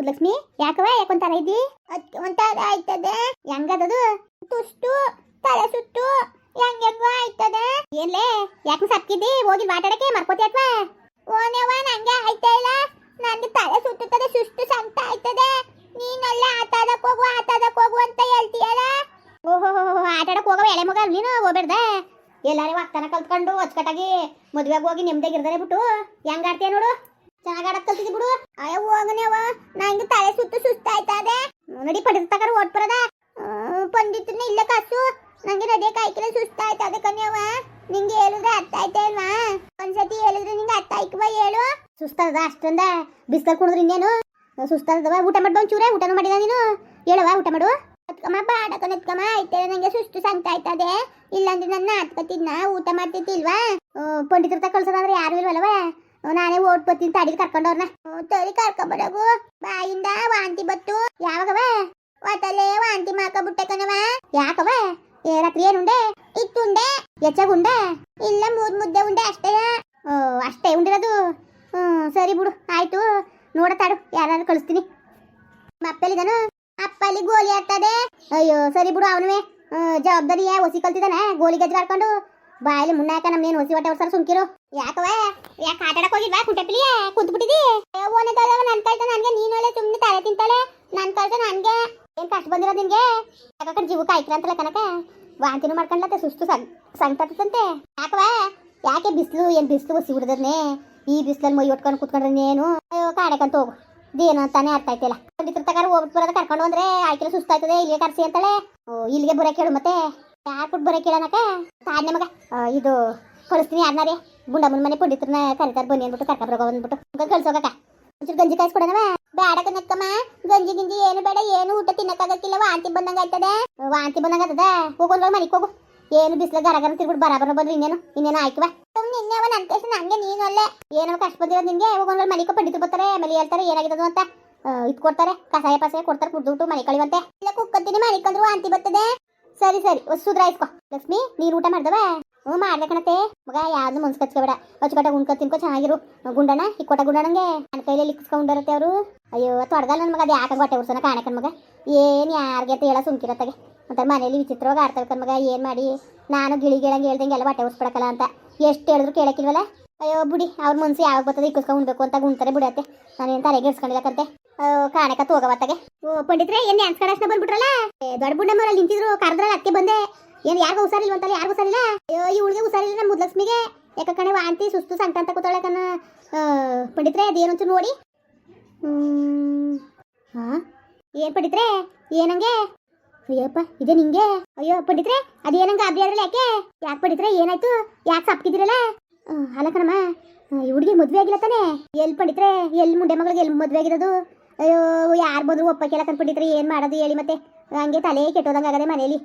ಮುದ್ಲಕ್ಷ್ಮಿ ಯಾಕವ ಯಾಕೊಂತಾರ ಇದ್ದಿ? ಒಂಥರ ಆಯ್ತದೆ. ಹೆಂಗದದು? ತುಷ್ಟು ತಲೆ ಸುತ್ತು ಹೆಂಗ್ ಹೆಂಗೋ ಆಯ್ತದೆ. ಏನ್ಲೇ, ಯಾಕೆ ಸಕ್ಕಿದ್ದಿ ಹೋಗಿ ಮಾತಾಡಕ್ಕೆ ಮರ್ಕೋತಿ ಅಥವಾ ಓನೇವ ನಂಗೆ ಆಯ್ತಾ ಇಲ್ಲ. ನಂಗೆ ತಲೆ ಸುತ್ತುತ್ತದೆ, ಸುಸ್ತು ಸಂತ ಆಯ್ತದೆ. ನೀನಲ್ಲ ಆಟ ಹೋಗುವ ಹೋಗು ಆಟ ಹೋಗು ಅಂತ ಹೇಳ್ತೀಯಲ್ಲ? ಓಹೋ ಆಟಾಡಕ್ ಹೋಗುವ ಹೋಗವ ಎಳೆ ಮಗ ನೀನು ಹೋಗ್ಬೇಡ್ದ. ಎಲ್ಲಾರು ಅಕ್ಕನ ಕಲ್ತ್ಕೊಂಡು ಅಚ್ಚುಕಟ್ಟಾಗಿ ಮದ್ವೆಗೆ ಹೋಗಿ ನೆಮ್ಮದಿಗೆ ಇರ್ದಾರೆ ಬಿಟ್ಟು. ಹೆಂಗಾಡ್ತೀಯ ನೋಡು? ಚೆನ್ನಾಗಿ ಆಡಕ್ ಬಿಡು. ಅಯ್ಯ ಹೋಗನೇವ ನಂಗೆ ತಲೆ ಸುತ್ತು ಸುಸ್ತಾಯ್ತದೆ ನಡಿ ಪಡೆದ ತಕರ ಓಟ್ ಬರದ ಪಂಡಿತನ ಇಲ್ಲ ಕಾಸು ನಂಗೆ ನದಿಯ ಕಾಯ್ಕಿಲ್ಲ ಸುಸ್ತಾಯ್ತದೆ ಕನ್ಯವ ನಿಂಗೆ ಹೇಳಿದ್ರೆ ಅರ್ಥ ಆಯ್ತಾ ಇಲ್ವಾ? ಒಂದ್ಸತಿ ಹೇಳಿದ್ರೆ ನಿಂಗೆ ಅರ್ಥ ಆಯ್ಕವ ಹೇಳು. ಸುಸ್ತದ ಅಷ್ಟೊಂದ? ಬಿಸ್ಕಲ್ ಕುಡಿದ್ರೆ ಇನ್ನೇನು? ಸುಸ್ತದವ ಊಟ ಮಾಡ್ಬ ಚೂರ? ಊಟನೂ ಮಾಡಿದ ನೀನು? ಹೇಳವ ಊಟ ಮಾಡು. ಅತ್ಕಮ್ಮ ಬಾಡಕ ನೆತ್ಕಮ್ಮ. ಐತೆ ನಂಗೆ ಸುಸ್ತು ಸಂತ ಆಯ್ತದೆ ಇಲ್ಲಾಂದ್ರೆ ನನ್ನ ಹತ್ಕತ್ತಿದ್ನ ಊಟ ಮಾಡ್ತಿದ್ದಿಲ್ವಾ ಪಂಡಿತರ ಕಳ್ಸೋದಂದ್ರೆ ಯಾರು ಇಲ್ವಲ್ಲವ? ನಾನೇ ಓಟ್ ಬತ್ತೀನಿ ತಡಿ ಕರ್ಕೊಂಡವ್ರನ್ನ ತಡಿ ಕರ್ಕೊಂಬರಗು. ಬಾಯಿಂದ ವಾಂತಿ ಬತ್ತು. ಯಾವಾಗವ? ಒಟ್ಟಲ್ಲೇ ವಾಂತಿ ಮಾಡ್ಕೊಬಿಟ್ಟೆ ಕಣವ ಯಾಕವ ಏ, ರಾತ್ರಿ ಏನುಂಡೆ ಇತ್ತುಂಡೆ ಹೆಚ್ಚಗುಂಡೆ ಇಲ್ಲ ಮೂರ್ ಮುದ್ದೆ ಉಂಡೆ ಅಷ್ಟೇ. ಓ, ಅಷ್ಟೇ ಉಂಡಿರೋದು? ಹ್ಮ್, ಸರಿ ಬಿಡು, ಆಯ್ತು. ನೋಡತಾಡು ಯಾರು ಕಳಿಸ್ತೀನಿ. ಅಪ್ಪಲಿದನು ಅಪ್ಪಲ್ಲಿ ಗೋಲಿ ಆಗ್ತದೆ ಅಯ್ಯೋ, ಸರಿ ಬಿಡು ಅವನುವೆ. ಜವಾಬ್ದಾರಿ ಒಸಿ ಕಲ್ತಿದ್ದಾನೆ, ಗೋಲಿ ಗಜ್ಜೆ ಆಡ್ಕೊಂಡು. ಬಾಯಲ್ಲಿ ಮುನ್ನಾಕ ಏನು ಹೊಸಿ ಹೊಟ್ಟೆ ಹೊಡ್ಸಾರ ಸುಮ್ಕಿರು. ಯಾಕವ ಯಾಕೆ ಆಟ ಆಡಕ್ ಹೋಗಿಲ್ವಾ ಕುಂಟೆ ಕುಂತ್ ಕುಂತ್ಬಿಟ್ಟಿದಿ ಓನೆ ತಳವ ನನ್ ಕಳ್ತ ನನ್ಗೆ, ನೀನ್ ಒಳ್ಳೆ ಸುಮ್ಮನೆ ತಲೆ ತಿಂತಾಳೆ. ನನ್ ಕಳ್ತ ನನ್ಗೆ. ಏನ್ ಕಷ್ಟ ಬಂದಿರೋ ನಿನ್ಗೆ? ಯಾಕಡೆ ಜೀವ ಕಾಯ್ಕಿರ ಅಂತಲ್ಲ ಕನಕ ವಾಂತಿನೂ ಮಾಡ್ಕೊಂಡ್ಲತ್ತೆ ಸುಸ್ತು ಸಂಗ್ ಸಂಕಟದಂತೆ ಯಾಕವ ಯಾಕೆ ಬಿಸಿಲು, ಏನ್ ಬಿಸಿಲು ಹೊಸಿ ಬಿಡದನ್ನೇ ಈ ಬಿಸಿಲಲ್ಲಿ ಮೈ ಒಟ್ಕೊಂಡು ಕುತ್ಕೊಂಡ್ರೆ ಏನು? ಅಯ್ಯೋ ಕಾಡಕಂತ ಹೋಗು. ಇದೇನು ಅಂತಾನೆ ಅರ್ಥ ಆಯ್ತಿಲ್ಲ. ಪಂಡಿತರ ತಕಾರ ಹೋಗ್ಬಿಟ್ಟು ಬರೋದ ಕರ್ಕೊಂಡು ಬಂದ್ರೆ ಆಯ್ಕೆ ಸುಸ್ತಾಯ್ತದೆ, ಇಲ್ಲಿಗೆ ಕರ್ಸಿ ಅಂತಾಳೆ. ಇಲ್ಲಿಗೆ ಬರೋಕೆ ಹೇಳು ಮತ್ತೆ. ಯಾಕೆ ಬರೋ ಹೇಳನಕ ತಾಡ್ನೆ ಮಗ ಇದು ಕಳಿಸ್ತೀನಿ ಯಾರನಾರೇ? ಗುಂಡ ಮುನ್ ಮನೆ ಪಂಡಿತ್ರನ ಕರಿತಾರ, ಬನ್ನಿ ಅಂದ್ಬಿಟ್ಟು ಬರೋಗ ಬಂದ್ಬಿಟ್ಟು ಕಳ್ಸೋಗಕ್ಕ ಒಂಚೂರು ಗಂಜಿ ಕಾಯಿಸ್ಕೊಡನವ ಬೇಡ ಕನ್ನಕ್ಕಮ್ಮ ಗಂಜಿ ಗಿಂಜಿ ಏನು ಬೇಡ, ಏನು ಊಟ ತಿನ್ನಕ್ಕಾಗಕ್ಕಿಲ್ಲ ವಾಂತಿ ಬಂದಂಗ ಆಯ್ತದೆ? ವಾಂತಿ ಬಂದಂಗ ಆತದ ಹೋಗೋಲ್ವ ಮನಿಗೆ ಹೋಗು. ಏನು ಬಿಸಿಲು ಗರ ಗರ ತಿರ್ಬಿಟ್ಟು ಬರಾಬರ ಬಂದ್ರೆ ಇನ್ನೇನು ಇನ್ನೇನು ಆಯ್ಕವ. ನಿನ್ನೆ ನಂಗೆ ನೀನು ಅಲ್ಲೇ. ಏನೋ ಕಷ್ಟ ಬಂದಿರೋದು ನಿನ್ಗೆ? ಹೋಗೋಲ್ವ ಮನಿಗೆ ಪಂಡಿತರು ಬರ್ತಾರೆ, ಆಮೇಲೆ ಹೇಳ್ತಾರೆ ಏನಾಗಿದ್ದು ಅಂತ. ಇದ್ ಕೊಡ್ತಾರೆ ಕಸಾಯ ಪಸಾಯ ಕೊಡ್ತಾರೆ ಕುಡ್ದುಬಿಟ್ಟು ಮನೆ ಕಳಿವಂತೆ. ಇಲ್ಲ ಕುಕ್ಕಂತೀನಿ ಮನೆ ಕಂದ್ರು ವಾಂತಿ ಬರ್ತದೆ. ಸರಿ ಸರಿ ಹೊಸ ಇಸ್ಕೋ. ಲಕ್ಷ್ಮಿ, ನೀನು ಊಟ ಮಾಡ್ದವ? ಹ್ಞೂ, ಮಾಡ್ದೆ ಕಣತೆ. ಮಗ, ಯಾವ್ದು ಮನ್ಸ್ ಕಚ್ಕೋಬೇಡ ಅಚ್ಚುಕಟ್ಟಾಗಿ ಉಣ್ಕೊ, ತಿನ್ಕೊ, ಚೆನ್ನಾಗಿರು. ಗುಂಡಣ್ಣ, ಈ ಕೊಟ್ಟ ಗುಂಡಣ್ಣಂಗೆ ನನ್ನ ಕೈಲಿ ಲಿಕ್ಸ್ಕೊಂಡಿರತ್ತೆ ಅವರು. ಅಯ್ಯೋ ತೊಡಗಲ್ಲ ನನ್ನ ಮಗ, ಅದು ಯಾಕೆ ಹೊಟ್ಟೆ ಉರ್ಸನ ಕಾಣಕನ್ ಮಗ? ಏನು ಯಾರಿಗೆ ಅಂತ ಹೇಳೋ ಸುಮ್ಕಿರತ್ತಾಗೆ ಒಂಥರ ಮನೇಲಿ ವಿಚಿತ್ರವಾಗಿ ಆಡ್ತಾವೆ ಮಗ, ಏನು ಮಾಡಿ? ನಾನು ಗಿಳಿ ಗಿಳಂಗೆ ಹೇಳ್ದಂಗೆ ಎಲ್ಲ ಬಟ್ಟೆ ಉರ್ಸ್ಬಿಡಕಲ್ಲ ಅಂತ. ಎಷ್ಟು ಹೇಳಿದ್ರು ಕೇಳಕ್ಕಿಲ್ವಲ್ಲ? ಅಯ್ಯೋ, ಬಿಡಿ, ಅವ್ರ ಮನ್ಸು ಯಾವಾಗ ಬರ್ತದೆ ಇಕ್ಕಿಸ್ಕೊಂಡು ಅಂತ ಗುಣ್ತಾರೆ ಬಿಡತ್ತೆ. ನಾನೇನು ತಲೆಗೆ ಇಡ್ಸ್ಕೊಂಡಿಲ್ಲಕಂತೆ ಕಾಣಕ ತೋಗವತ್ತಾಗೆ ಓ, ಪಂಡಿತ್ರೆ ಏನ್ ಡ್ಯಾನ್ಸ್ ಕಡಾಶ್ನ ಬಂದ್ಬಿಟ್ರಲ್ಲ? ದೊಡ್ಡ ಬುಡ್ಡಮ್ಮರಲ್ಲಿ ನಿಂತಿದ್ರು, ಕರೆದ್ರಲ್ಲ ಅದಕ್ಕೆ ಬಂದೆ. ಏನ್, ಯಾರಿಗೂ ಹುಷಾರಿಲ್ಲ ಅಂತಲ್ಲ ಯಾರಿಗೂ ಹುಷಾರಿಲ್ಲ ಅಯ್ಯೋ ಹುಡುಗಿ ಹುಷಾರಿಲ್ಲ ನಮ್ಮ ಮುದ್ಲಕ್ಷ್ಮಿಗೆ. ಯಾಕ ಕಣೆ, ವಾಂತಿ, ಸುಸ್ತು ಸಂಕಟ ಅಂತ ಕೂತಾಳೆ ಕಣ. ಪಂಡಿತ್ರೆ ಅದೇನಂತ ನೋಡಿ. ಹ್ಮ್ ಹಾ ಏನ್ ಪಂಡಿತ್ರೆ, ಏನಂಗೆ? ಅಯ್ಯಪ್ಪ, ಇದೆ ನಿಂಗೆ? ಅಯ್ಯೋ, ಪಂಡಿತ್ರೆ ಅದೇನಂಗ ಅಬ್ರಿ ಯಾಕೆ? ಯಾಕೆ ಪಂಡಿತ್ರೆ, ಏನಾಯ್ತು? ಯಾಕೆ ಸಪ್ಕಿದಿರಲ್ಲ ಅಲ್ಲ ಕಣಮ್ಮ ಈ ಹುಡುಗಿ ಮದ್ವೆ ಆಗಿಲ್ಲ ತಾನೆ? ಎಲ್ಲಿ ಪಂಡಿತ್ರೆ ಎಲ್ಲಿ ಮುಂಡೆ ಮಗಳಿಗೆ ಎಲ್ಲಿ ಮದ್ವೆ ಆಗಿರೋದು? ಅಯ್ಯೋ ಯಾರು ಬಂದ್ರು ಒಪ್ಪಕ್ಕೆಲ್ಲ ಕಂಡ್ಬಿಟ್ಟಿದ್ರೆ ಏನು ಮಾಡೋದು ಹೇಳಿ ಮತ್ತೆ. ಹಂಗೆ ತಲೆ ಕೆಟ್ಟೋದಂಗೆ ಆಗದೆ ಮನೇಲಿ.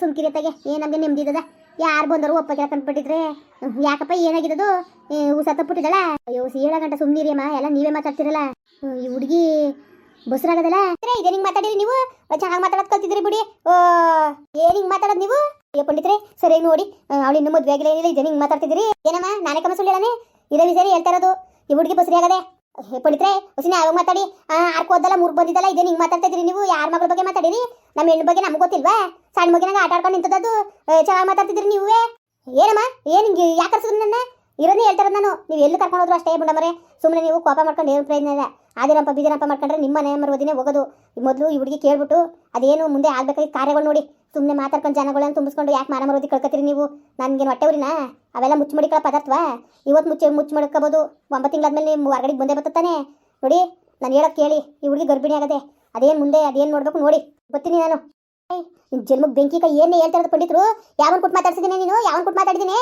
ಸುಮ್ಕಿರತ್ತಾಗೆ ಏನು ನಮಗೆ ನೆಮ್ಮದಿದ ಯಾರು ಬಂದರು ಒಪ್ಪ ಕಂಡ್ಬಿಟ್ಟಿದ್ರೆ ಹ್ಮ್, ಯಾಕಪ್ಪ ಏನಾಗಿರೋದು ಹುಸ ತಪ್ಪಿಟ್ಟಿದಳ ಅಯ್ಯೋ ಏಳ ಗಂಟೆ ಸುಮ್ಮನಿರಿಯಮ್ಮ ಎಲ್ಲ ನೀವೇ ಮಾತಾಡ್ತಿರಲ್ಲ. ಈ ಹುಡುಗಿ ಬಸ್ರಾಗದಲ್ಲ? ಇದೇ ನಿಂಗೆ ಮಾತಾಡಿರಿ ನೀವು? ಚೆನ್ನಾಗಿ ಮಾತಾಡೋದು ಕಲ್ತಿದ್ರಿ ಬಿಡಿ. ಏನು ಹಿಂಗೆ ಮಾತಾಡೋದು ನೀವು? ಅಯ್ಯೋ ಪಂಡಿತ್ರೆ ಸರಿ ನೋಡಿ. ಅವಳು ಇನ್ನೂ ಮದುವೆ ಆಗಿಲ್ಲ ಏನಿಲ್ಲ ಇದೇ ನಿಂಗೆ ಮಾತಾಡ್ತಿದ್ರಿ. ಏನಮ್ಮ ನಾನೇ ಕಮ್ಮ ಸುಳ್ಳು ಹೇಳನೆ ಇದೇ ವಿಷಯ ಹೇಳ್ತಾ ಇರೋದು. ಈ ಹುಡುಗಿ ಬಸ್ರಿ ಆಗದೆ. ಹೇ ಪಂಡಿತ್ರೆ ಹೊಸಿನ ಯಾವಾಗ ಮಾತಾಡಿ. ಆ, ಆರ್ಕ್ ಹೋದಲ್ಲ ಮೂರ್ ಬಂದಿದ್ದಲ್ಲ ಇದೇ ಹಿಂಗ್ ಮಾತಾಡ್ತಾ ಇದ್ರಿ ನೀವು? ಯಾರ ಮಗಳ ಬಗ್ಗೆ ಮಾತಾಡಿರಿ? ನಮ್ಮ ಹೆಣ್ಣು ಬಗ್ಗೆ ನಮ್ಗೆ ಗೊತ್ತಿಲ್ವಾ? ಸಣ್ಣ ಮಗಿನಾಗ ಆಟ ಆಡ್ಕೊಂಡು ನಿಂತದ್ದು. ಚೆನ್ನಾಗಿ ಮಾತಾಡ್ತಿದ್ರಿ ನೀವೇ? ಏನಮ್ಮ? ಏನು ಹಿಂಗೆ ಯಾಕೆ ಕರ್ಸಿದ್ರು ನನ್ನ ಇರೋದೇ ಹೇಳ್ತಾರ ನಾನು. ನೀವು ಎಲ್ಲಿ ಕರ್ಕೊಂಡು ಹೋದ್ರು ಅಷ್ಟೇ, ಬುಂಡಮರೆ. ಸುಮ್ಮನೆ ನೀವು ಕೋಪ ಮಾಡ್ಕೊಂಡು ಏನು ಪ್ರಯೋಜನ ಇಲ್ಲ. ಆದಿರಂಪ ಬೀದಿನಪ್ಪ ಮಾಡ್ಕೊಂಡ್ರೆ ನಿಮ್ಮ ಮನೆ ದಿನ ಹೋಗೋದು. ಮೊದಲು ಈ ಹುಡುಗಿ ಕೇಳ್ಬಿಟ್ಟು ಅದೇನು ಮುಂದೆ ಆಗ್ಬೇಕಾಗಿ ಕಾರ್ಯಗಳು ನೋಡಿ. ಸುಮ್ಮನೆ ಮಾತಾಡ್ಕೊಂಡು ಜನಗಳನ್ನ ತುಂಬಿಸ್ಕೊಂಡು ಯಾಕೆ ಮಾನ ಮರೋದಿ ಕಳ್ಕೊತೀರಿ ನೀವು? ನನಗೇನು ಹೊಟ್ಟೆ ಊರಿನ ಅವೆಲ್ಲ ಮುಚ್ಚು ಪದಾರ್ಥವಾ? ಇವತ್ತು ಮುಚ್ಚಿ ಮುಚ್ಚು ಮಡ್ಕೋಬೋದು ಒಂಬತ್ತು ತಿಂಗಳಾದ್ಮೇಲೆ ನೀವು ಹೊರಗಡೆಗೆ ಬಂದೇ ಬತ್ತಾನೆ ನೋಡಿ, ನಾನು ಹೇಳೋದು ಕೇಳಿ. ಈ ಹುಡುಗಿ ಗರ್ಭಿಣಿ ಆಗದೆ ಅದೇನು ಮುಂದೆ, ಅದೇನು ನೋಡ್ಬೇಕು ನೋಡಿ. ಬರ್ತೀನಿ ನಾನು. ನಿಮ್ಮ ಜನ್ಮಕ್ಕೆ ಬೆಂಕಿ ಕೈ ಏನೇ ಹೇಳ್ತಾ ಇರೋದು ಪಂಡಿತರು? ಯಾವನ್ ಕೊಟ್ಟು ಮಾತಾಡ್ಸಿದ್ದೀನಿ ನೀನು? ಯಾವನ್ ಕೊಟ್ಟು ಮಾತಾಡಿದ್ದೀನಿ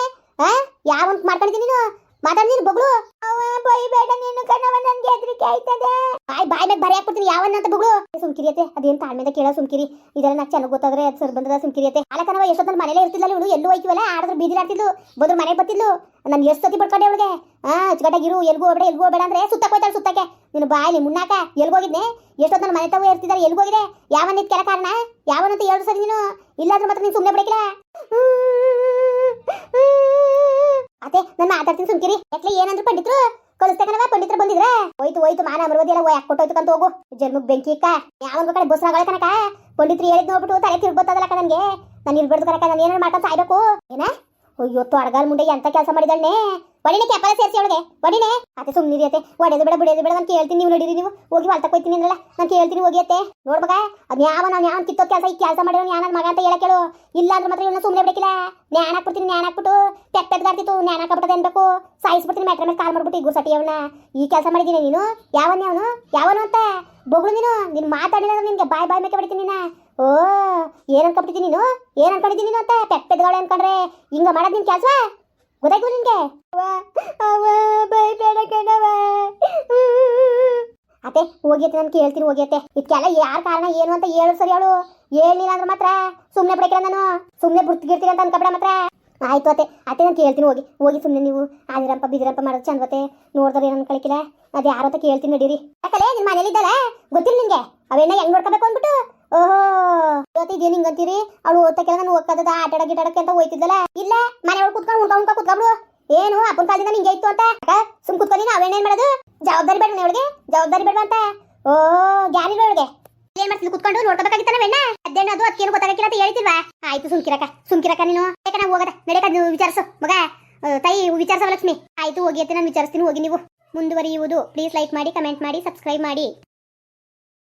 ಆ? ಯಾವನ್ ಮಾಡ್ಕೊಂಡಿದ್ದೀನಿ ನೀನು? ಮಾತಾಡಿದೀನಿ ಬಗ್ಳು. ಅವ ಬೈಬೇಡ ನೀನು ಕಣವ ನನ್ಗೆ ಹೆದರಿಕೆ ಆಯ್ತದೆ. ಬಾಯ್ ಬಾಯ್ ಮೇಲೆ ಬರಿ ಹಾಕ್ಬಿಡ್ತೀನಿ. ಯಾವನ್ನ ಅಂತ ಬಗ್ಳು. ಸುಮ್ಕಿರಿಯತೆ ಅದೇನ್ ತಾಳ್ಮೆದ ಕೇಳೋ ಸುಮ್ಕಿರಿ. ಇದೆಲ್ಲ ನಾಕ್ ಚೆನ್ನಾಗಿ ಗೊತ್ತಾದ್ರೆ ಅದು ಸರ್ ಬಂದದ ಸುಮ್ಕಿರಿಯತೆ ಅಲ್ಲ ಕಣವ ಎಷ್ಟೊತ್ತ ಮನೇಲೆ ಇರ್ತಿಲ್ಲ ಇವಳು? ಎಲ್ಲೂ ಹೋಯ್ತಿವಲ್ಲ? ಆಡಿದ್ರೆ ಬೀದಿಲಿ ಆಡ್ತಿದ್ಲು. ಬದ್ರು ಮನೆಗೆ ಬರ್ತಿದ್ಲು. ನಾನು ಎಷ್ಟು ಸತಿ ಪಡ್ಕೊಂಡೆ ಅವಳಿಗೆ? ಆ ಅಚ್ಚುಕಟ್ಟಾಗಿರು ಎಲ್ಗೂ ಹೋಗ್ಬೇಡ ಎಲ್ಗೂ ಹೋಗ್ಬೇಡ ಅಂದ್ರೆ ಸುತ್ತಕ್ಕೆ ಹೋಯ್ತಾಳೆ ಸುತ್ತಕ್ಕೆ. ನೀನು ಬಾಯಲ್ಲಿ ಮುನ್ನಾಕ ಎಲ್ಗೋಗಿದ್ನೆ ಎಷ್ಟೊತ್ತು ನನ್ನ ಮನೆ ತಾವು ಇರ್ತಿದ್ದಾರೆ ಎಲ್ಗೋಗಿದೆ ಯಾವನ್ ಇದ್ ಕೆಲ ಕಾರಣ? ಯಾವನಂತ ಹೇಳು ಸರಿ ನೀನು? ಇಲ್ಲಾಂದ್ರೆ ಮಾತ್ರ ನೀನು ಸುಮ್ಮನೆ ಬಿಡಕಿಲ್ಲ? ನಾನು ಮಾತಾಡ್ತೀನಿ ಸುಮ್ಕಿರಿ. ಯಾಕೆ ಏನಂದ್ರು ಪಂಡಿತ್ರು ಕಳಿಸ್ತೇಕನವ ಪಂಡಿತರು ಬಂದಿದ್ರೆ? ಹೋಯ್ತು ಹೋಯ್ತು, ಮಾನ ಮರವದಿ ಎಲ್ಲ ಕೊಟ್ಟೋಯ್ತು ಕಂತ ಹೋಗು. ಜನ್ಮಕ್ ಬೆಂಕಿ ಇಕ್ಕ. ಯಾವ ಕಡೆ ಬಸ್ರಾಗಳ ಕನಕ ಪಂಡಿತರು ಹೇಳಿದ್ ನೋಡ್ಬಿಟ್ಟು ತಲೆ ತಿರ್ಗೋತದಲ್ಲ ನನಗೆ. ನಾನು ಇರ್ಬಾರ್ದು ಕನಕ ನಾನು ಏನಾರು ಮಾಡ್ಕೊಂಡು ಸಾಯ್ಬೇಕು. ಏನ? ಅಯ್ಯೊತ್ತು ಅಡಗಾಲ್ ಮುಂಡೆ ಎಂತ ಕೆಲಸ ಮಾಡಿದಣ್ಣೆ ಒಡಿನೆ ಕ್ಯಾಪಲ ಸೇರಿಸಿ ಅವಳಿಗೆ ಒಡಿನೆ? ಅತ್ತೆ ಸುಮ್ಮನೆ ಅತ್ತೆ. ಒಡೆದು ಬೇಡ, ಬಿಡೋದು ಬೇಡ, ನಾನು ಕೇಳ್ತೀನಿ ನೀವು ನಡೀರಿ ನೀವು. ಹೋಗಿ ಹೊಲ್ತಕ್ಕೆ ಹೋಗ್ತೀನಿ ಅಂದ್ರಲ್ಲ ನಾನು ಕೇಳ್ತೀನಿ ಹೋಗಿ ಅತ್ತೆ. ನೋಡ್ಬೇಕ ಅದ್ ಯಾವ ನಾನು ಯಾವ ಕಿತ್ತೋ ಕೆಲಸ, ಈ ಕೆಲಸ ಮಾಡಿರೋ ನಾನು ಮಗ ಅಂತ ಹೇಳ ಹೇಳು. ಇಲ್ಲ ಅಂದ್ರೆ ಮಾತ್ರ ಇವನ್ನ ಸುಮ್ಮನೆ ಬಿಡಕಿಲ್ಲ. ನ್ಯಾಣ ಹಾಕ್ಬಿಡ್ತೀನಿ ನ್ಯಾಣ ಹಾಕ್ಬಿಟ್ಟು ಪೆಟ್ ಪೆಟ್ಗಾಡ್ತಿತ್ತು ನ್ಯಾಣ ಹಾಕಬಿಟ್ಟದೆ ಅನ್ಬೇಕು ಸಾಯಿಸ್ಬಿಡ್ತೀನಿ, ಮ್ಯಾಟ್ರ ಮೇಲೆ ಕಾಲ್ ಮಾಡ್ಬಿಟ್ಟು ಈ ಗುರ್ಸಟಿ ಅವನ ಈ ಕೆಲಸ ಮಾಡಿದ್ದೀನಿ ನೀನು? ಯಾವನ್ ಯಾವನು? ಯಾವನು ಅಂತ? ಬೊಗಳು ನೀನು? ನೀನು ಮಾತಾಡಿಲ್ಲ ನಿನ್ಗೆ ಬಾಯ್ ಬಾಯ್ ಮೇಕೆ ಬಿಡ್ತೀನಿ ನಾ ಓ, ಏನ್ ಅನ್ಕೊಂಡ್ಬಿಟ್ಟಿದ್ದೀನಿ ನೀನು? ಏನ್ ಅನ್ಕೊಂಡಿದ್ದೀನಿ ನೀನು ಅಂತ? ಪೆಟ್ ಪೆದ್ಗಾಳೆ ಅನ್ಕೊಂಡ್ರೆ. ಹಿಂಗ ಮಾಡೋದ್ ನಿನ್ ಕೆಲಸ? ಗೊತ್ತಾಯ್ತು ನಿನ್ಗೆ ಅತ್ತೆ, ಹೋಗಿಯತ್ತೆ, ನಾನು ಕೇಳ್ತೀನಿ ಹೋಗಿಯತ್ತೆ. ಇದಕ್ಕೆಲ್ಲ ಯಾರ ಕಾರಣ, ಏನು ಅಂತ ಹೇಳು ಸರಿ ಅವಳು ಹೇಳಿಲ್ಲ ಅಂದ್ರೆ ಮಾತ್ರ. ಸುಮ್ಮನೆ ಬಿಡಕ್ಕೆ ನಾನು ಸುಮ್ಮನೆ ಬುರ್ತಿಗಿರ್ತೀನಿ ಅಂತ ಅನ್ಕೊಬೇಡ ಮಾತ್ರ. ಆಯ್ತು ಅತ್ತೆ ಅತ್ತೆ ನಾನು ಕೇಳ್ತೀನಿ ಹೋಗಿ. ಹೋಗಿ ಸುಮ್ಮನೆ ನೀವು. ಆದಿರಂಪ, ಬಿದಿರಂಪ ಮಾಡೋದು ಚಂದತೆ ನೋಡಿದ್ರೆ ಏನು ಕಳಿಕಿಲ್ಲ ಅದು ಯಾರು ಅಂತ ಕೇಳ್ತೀನಿ ನಡೀರಿ. ಯಾಕಲೆ ನಿಮ್ಮ ಮನೇಲಿ ಇದ್ದಲ್ಲ ಗೊತ್ತಿಲ್ಲ ನಿಂಗೆ ಅವೆಲ್ಲ ಹೆಂಗ್ ನೋಡ್ಕೋಬೇಕು ಅಂದ್ಬಿಟ್ಟು. ಓಹೋ ಇವತ್ತು ಇದೇನು ಹಿಂಗಂತೀರಿ ಅವಳು ಓದ್ತಕ್ಕೆಲ್ಲ ನಾನು ಓದ್ಕದ ಆಟ ಆಡ ಗಿಟಾಡಕ್ಕೆ ಅಂತ ಹೋಯ್ತಿದ್ದಲ್ಲ. ಇಲ್ಲ ಮನೆ ಒಳಗೆ ಕುತ್ಕೊಂಡು ಉಂಟ ಉಂಟ ಕುತ್ಕೊಂಡು ಏನು, ಅಪ್ಪನ ಕಾಲದಿಂದ ನಿಂಗೆ ಇತ್ತು ಅಂತ? ಸುಮ್ ಕುತ್ಕೊಂಡು ನಾವೇನೇನ್ ಮಾಡೋದು? ಜವಾಬ್ದಾರಿ ಬೇಡ ಅವಳಿಗೆ ಜವಾಬ್ದಾರಿ ಬೇಡ ಅಂತ? ಓ ಜ್ಞಾನಿ ಅವಳಿಗೆ ಏನ್ ಮಾಡ್ತಿದ್ಲು? ಕುತ್ಕೊಂಡು ನೋಡ್ಕೋಬೇಕಾಗಿತ್ತ ನಾವೆಣ್ಣ ಅದೇನು ಅದು? ಅದಕ್ಕೇನು ಗೊತ್ತಾಗಕ್ಕಿಲ್ಲ ಅಂತ ಹೇಳ್ತಿಲ್ವಾ? ಆಯ್ತು ಸುಮ್ಕಿರಕ ಸುಮ್ಕಿರಕ ನೀನು. ಯಾಕೆ ನಾವು ಹೋಗದ? ನಡೆಯಕ ವಿಚಾರಿಸು, ಮಗ. ತಾಯಿ ವಿಚಾರಿಸವ ಲಕ್ಷ್ಮಿ. ಆಯ್ತು, ಹೋಗಿ ಅಂತ ನಾನು ವಿಚಾರಿಸ್ತೀನಿ, ಹೋಗಿ ನೀವು ಮುಂದುವರಿಯುವುದು. ಪ್ಲೀಸ್ ಲೈಕ್ ಮಾಡಿ ಕಮೆಂಟ್ ಮಾಡಿ ಸಬ್ಸ್ಕ್ರೈಬ್ ಮಾಡಿ.